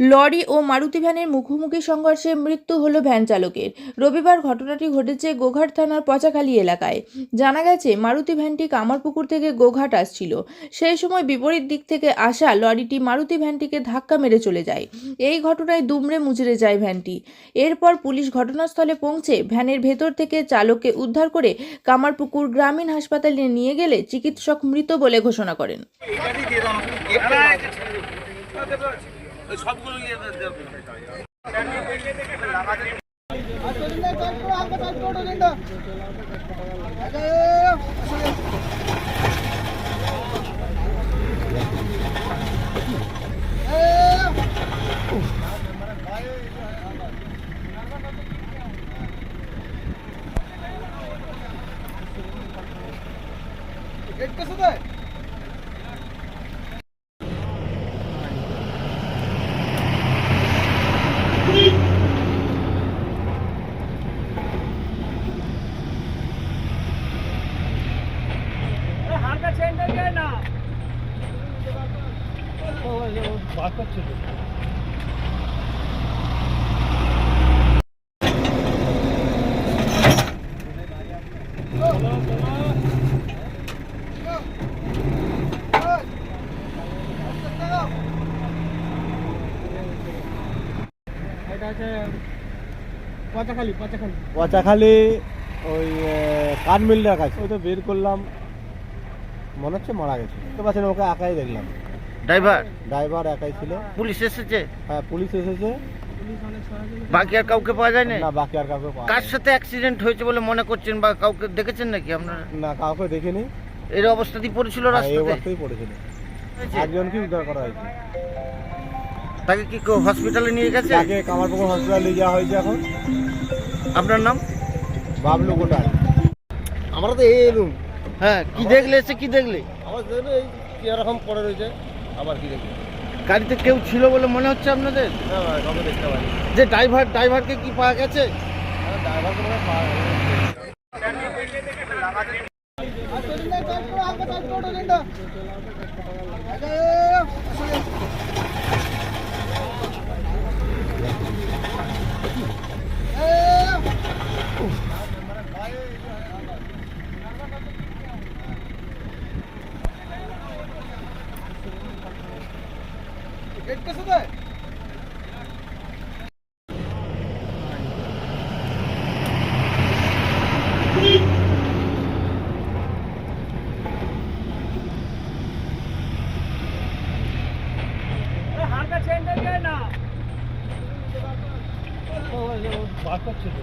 Lorry ও মারুতি ভ্যানের মুখোমুখি সংঘর্ষে মৃত্যু হল ভ্যান চালকের। রবিবার ঘটনাটি ঘটেছে গোঘাট থানার পচাখালী এলাকায়। জানা গেছে, মারুতি ভ্যানটি কামারপুকুর থেকে গোঘাট আসছিল। সেই সময় বিপরীত দিক থেকে আসা লরিটি মারুতি ভ্যানটিকে ধাক্কা মেরে চলে যায়। এই ঘটনায় দুমড়ে মুচড়ে যায় ভ্যানটি। এরপর পুলিশ ঘটনাস্থলে পৌঁছে ভ্যানের ভেতর থেকে চালককে উদ্ধার করে কামারপুকুর গ্রামীণ হাসপাতালে নিয়ে গেলে চিকিৎসক মৃত বলে ঘোষণা করেন। সবগুলো ইয়ে এটা হচ্ছে পচাখালি পচাখালি ওই ওই তো বের করলাম। মনে হচ্ছে মারা গেছে। তো পাচ্ছেন ওকে একাই দেখলাম। ড্রাইভার ড্রাইভার একাই ছিল। পুলিশ এসেছে? হ্যাঁ পুলিশ এসেছে। বাকি আর কাউকে পাওয়া যায় না বাকি আর কাউকে পাওয়া কার সাথে অ্যাক্সিডেন্ট হয়েছে বলে মনে করছেন বা কাউকে দেখেছেন নাকি আপনারা? না কাউকে দেখিনি। এর অবস্থাতেই পড়েছিল হ্যাঁ, এই রাস্তাতে? অবস্থায় পড়েছিল। একজনকে উদ্ধার করা হয়েছে। তাকে কি কেউ হসপিটালে নিয়ে গেছে? তাকে কামারপুকুর হসপিটালে নিয়ে যাওয়া হয়েছে এখন। আপনার নাম? বাবলু কোটাল আমরা তো এই এলুম হ্যাঁ কি দেখলে এসে কি দেখলে? আমার দেখলে এই কি এরকম পড়ে রয়েছে। আবার কি দেখি গাড়িতে কেউ ছিল বলে মনে হচ্ছে আপনাদের? না না কাউকে দেখতে পাই যে ড্রাইভার ড্রাইভারকে কি পাওয়া গেছে? পাওয়া যায়নি। বার করছে তো